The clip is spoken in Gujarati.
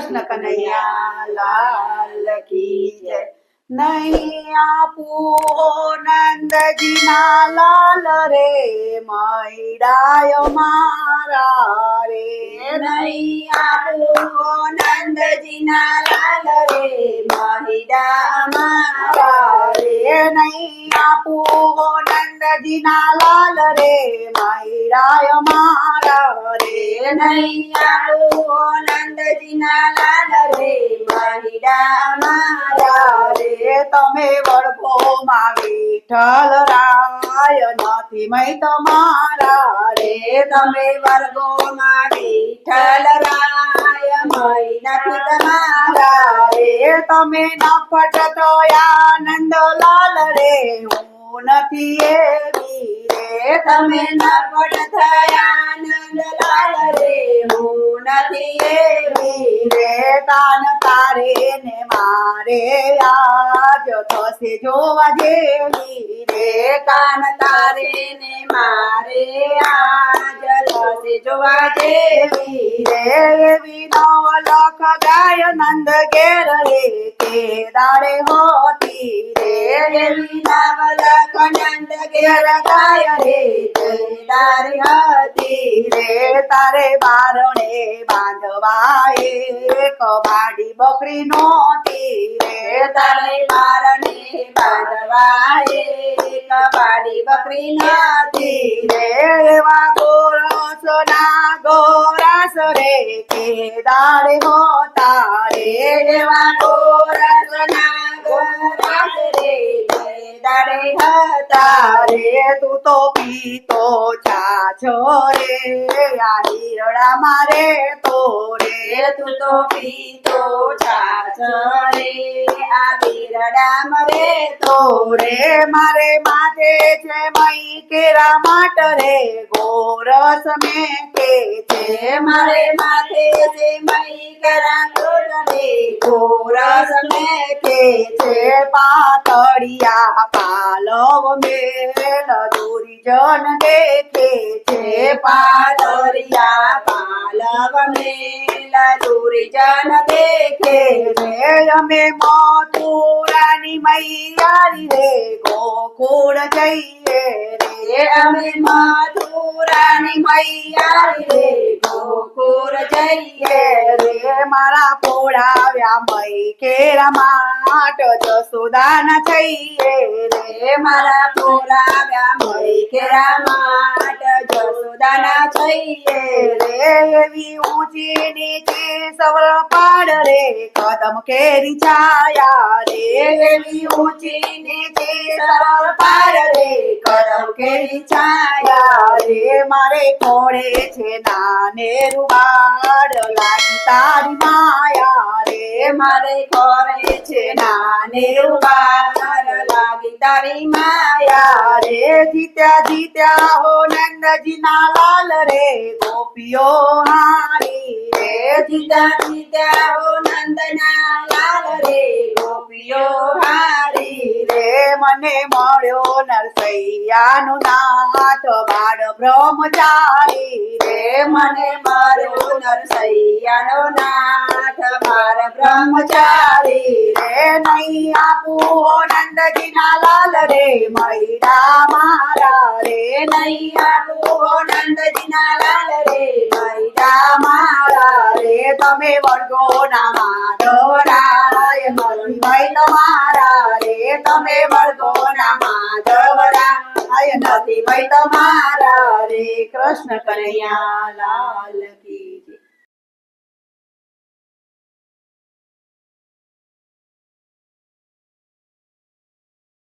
કૃષ્ણ કનૈયા, લાલ કી જય. નહીં આપું નંદજી ના લાલ રે, મૈડાયો મારા રે. નહીં આપું નંદજી ના લાલ રે મહિડા મારા રે. નહીં આપું નંદજી ના લાલ રે, મૈડાયો મારા મારા રે તમે વડભો માં વિઠ્ઠલ રાય નથી મય તમારા રે. તમે વર્ગોમાં વિઠ્ઠલ રાય મહિના તમારા રે. તમે નફટ તો આનંદ લાલ રે. હું નથી એવી તમે નપટ થયા નંદ લાલ રે નથી એવી તારે ને મારે આજ થશે જોવા જેવી રે કાન તારે ને મારે આજ થશે જોવા જેવી રે. એવી નવ લખ ગાય નંદ ઘેર કે દાડે હોતી રે. એવી નાવલક નંદ ઘેર ગાય રે દારે હતી રે. તારે બારણે બાંધવા એક વાડી બકરી નો તીરે તારે બારણે બાંધવા કબાડી બકરી નથી રે એવા ગોરસ ના ગોરસ રે. કે દાડે હો તારે એવા ગોરસ જયદારે હતા તારે તું તો પીતો છાછો રે. આ હીરડા મારે તો રે રે, તું તો પીતો છાછ રે. આ વીરડા મરે તો રે મારે માથે છે મઈ કેરા માટ રે ગોરસ મેં કે છે મારે માથે છે મઈ કરા કોટ રે ગોરસ મેં કે છે પાતળિયા પાલવ મેલ દોરી જન દેખે છે પાતળિયા પાલવ મેલા દૂરી દેખે રે અમે મથુરાની મૈયારી રે, ગોકુળ જઈએ રે, અમે મથુરાની મૈયારી રે, ગોકુળ જઈએ રે, મારા પોળાવ્યા મઈ કેરા માટ જસુદાના જઈએ રે, મારા પોળાવ્યા મય કેરા માટ જસોદાના થઈએ રે, એવી ઊંચી નીચી સવળ પાડ રે, કદમ કેરી છાયા રે. એવી ઊંચી નીચી સરળ પાડ રે, કદમ કેરી છાયા રે. મારે કોણે છે નાને રૂબાડ લાગી તારી માયા રે. મારે કોણે છે નાને રૂબાડ લાગી તારી માયા રે. જીત્યા જીત્યા હો નંદજી ના લાલ રે ગોપીઓ હારી રે. જીતા જીતા હો નંદના લાલ રે ગોપીઓ હારી રે મને મળ્યો નરસૈયાનો નાથ, બાળ બ્રહ્મચારી રે. મને મારો નરસૈયાનો નાથ, બાળ બ્રહ્મચારી રે. નહીં આપું નંદજી ના લાલ રે મૈડા મારા રે. નહીં આપું નંદજીના લાલ રે મૈડા મારા રે. તમે વર્ગો ના માધવરાય મહિમય તમારા રે તમે વળગો ના આય નથી ભાઈ તમારા રે. કૃષ્ણ કનૈયા લાલ કી.